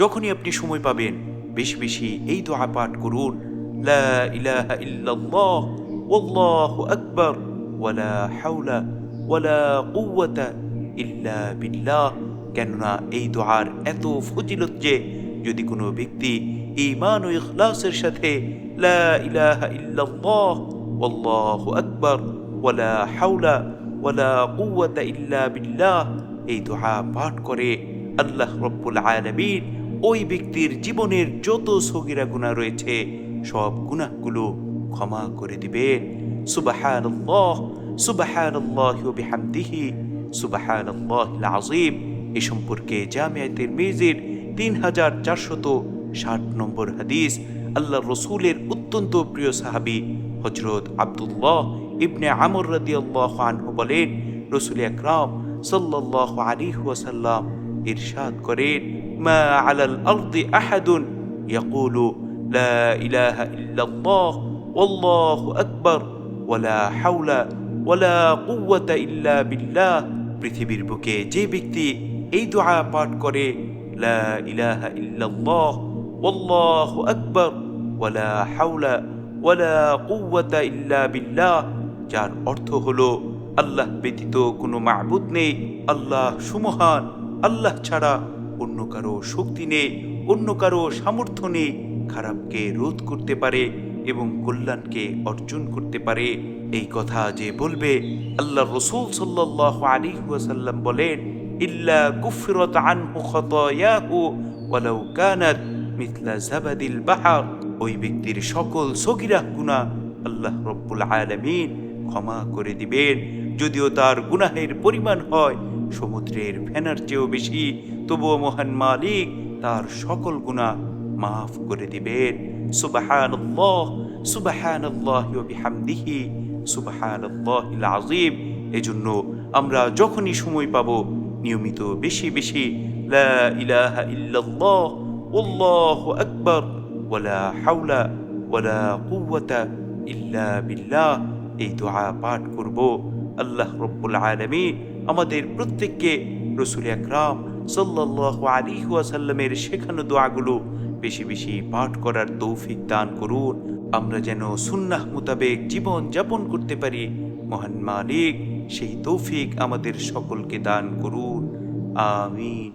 যখনই আপনি সময় পাবেন, বেশি বেশি এই দোয়া পাঠ করুন, লা ইলাহা ইল্লাল্লাহ, ওয়াল্লাহু আকবার ওয়ালা হাওলা ওয়ালা কুওয়াতা ইল্লা বিল্লাহ। কেননা এই দোয়ার এত ফজিলত যে, যদি কোনো ব্যক্তি ঈমান ও ইখলাসের সাথে, লা ইলাহা ইল্লাল্লাহ, ওয়াল্লাহু আকবার ওয়ালা হাওলা ওয়ালা কুওয়াতা ইল্লা বিল্লাহ, এই দোয়া পাঠ করে আল্লাহ রব্বুল আলামিন ওই ব্যক্তির জীবনের যত সগিরা গুনাহ রয়েছে, সব গুনাহগুলো ক্ষমা করে দিবেন। ওয়া বিহামদিহি, সুবহানাল্লাহিল আযীম। এ সম্পর্কে জামিয়া তিরমিজির তিন হাজার চারশত ষাট নম্বর হাদিস আল্লাহ রসুলের অত্যন্ত প্রিয় সাহাবি হজরত আব্দুল্লাহ ইবনে আমর রাদিয়াল্লাহু আনহু বলেন, রসুল আকরাম সাল্লাল্লাহু আলাইহি ওয়াসাল্লাম ইরশাদ করেন মা আলাল আরদি আহাদুন ইয়াকুলু লা ইলাহা ইল্লাল্লাহ ওয়াল্লাহু আকবার ওয়ালা হাওলা ওয়ালা কুওয়াতা ইল্লা বিল্লাহ পৃথিবীর বুকে যে ব্যক্তি এই দোয়া পাঠ করে, লা ইলাহা ইল্লাল্লাহ, ওয়াল্লাহু আকবার, ওয়ালা হাওলা, ওয়ালা কুওয়াতা ইল্লা বিল্লাহ, যার অর্থ হলো আল্লাহ ব্যতীত কোনো মাবুদ নেই, আল্লাহ সুমহান, আল্লাহ ছাড়া অন্য কারও শক্তি নেই অন্য কারও সামর্থ্য নেই খারাপকে রোধ করতে পারে এবং কল্যাণকে অর্জন করতে পারে। এই কথা যে বলবে আল্লাহ রসুল সাল্লাহ আলী ওয়াসাল্লাম বলেন, ইল্লা কুফিরত আনহু খতায়াহু ওয়ালাউ কানাত মিথলা জাবাদিল বাহার। ওই ব্যক্তির সকল সগিরা গুনাহ আল্লাহ রব্বুল আলামিন ক্ষমা করে দিবেন। যদিও তার গুনাহের পরিমাণ হয় সমুদ্রের ফেনার চেয়েও বেশি তবুও মহান মালিক তার সকল গুনাহ মাফ করে দিবেন। ওয়া বিহামদিহি, সুবাহানাল্লাহিল আযীম। এজন্য আমরা যখনই সময় পাব, নিয়মিত বেশি বেশি, লা ইলাহা ইল্লাল্লাহ আল্লাহু আকবার ওয়ালা হাওলা ওয়ালা কুওয়াতা ইল্লা বিল্লাহ। এই দোয়া পাঠ করব। আল্লাহ রব্বুল আলামিন আমাদের প্রত্যেককে রসুল আকরাম ওয়াসাল্লামের শেখানো দোয়াগুলো বেশি বেশি পাঠ করার তৌফিক দান করুন। আমরা যেন সুন্নাহ মোতাবেক জীবন যাপন করতে পারি। মহান মালিক, সেই তৌফিক আমাদের সকলকে দান করুন। আমিন।